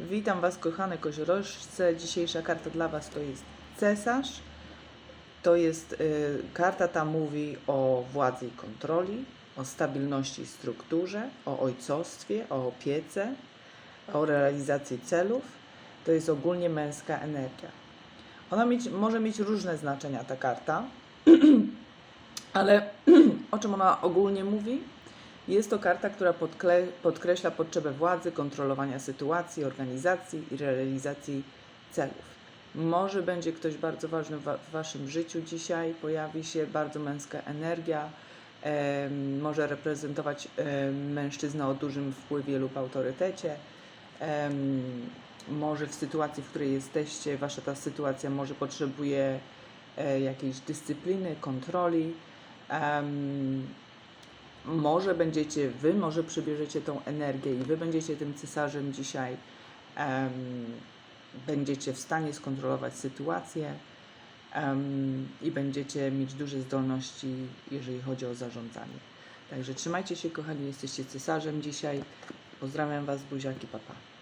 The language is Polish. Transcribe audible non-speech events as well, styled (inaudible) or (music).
Witam Was, kochane koziorożce. Dzisiejsza karta dla Was to jest cesarz. To jest y, karta ta mówi o władzy i kontroli, o stabilności i strukturze, o ojcostwie, o opiece, o realizacji celów. To jest ogólnie męska energia. Ona mieć, może mieć różne znaczenia, ta karta, (clears throat) ale (clears throat) o czym ona ogólnie mówi? Jest to karta, która podkreśla potrzebę władzy, kontrolowania sytuacji, organizacji i realizacji celów. Może będzie ktoś bardzo ważny w, wa- w Waszym życiu dzisiaj, pojawi się bardzo męska energia, em, może reprezentować em, mężczyznę o dużym wpływie lub autorytecie. Em, może w sytuacji, w której jesteście, Wasza ta sytuacja może potrzebuje e, jakiejś dyscypliny, kontroli. Em, może będziecie wy, może przybierzecie tą energię i wy będziecie tym cesarzem dzisiaj. em, będziecie w stanie skontrolować sytuację em, i będziecie mieć duże zdolności, jeżeli chodzi o zarządzanie. Także trzymajcie się, kochani, jesteście cesarzem dzisiaj. Pozdrawiam Was, buziaki, papa.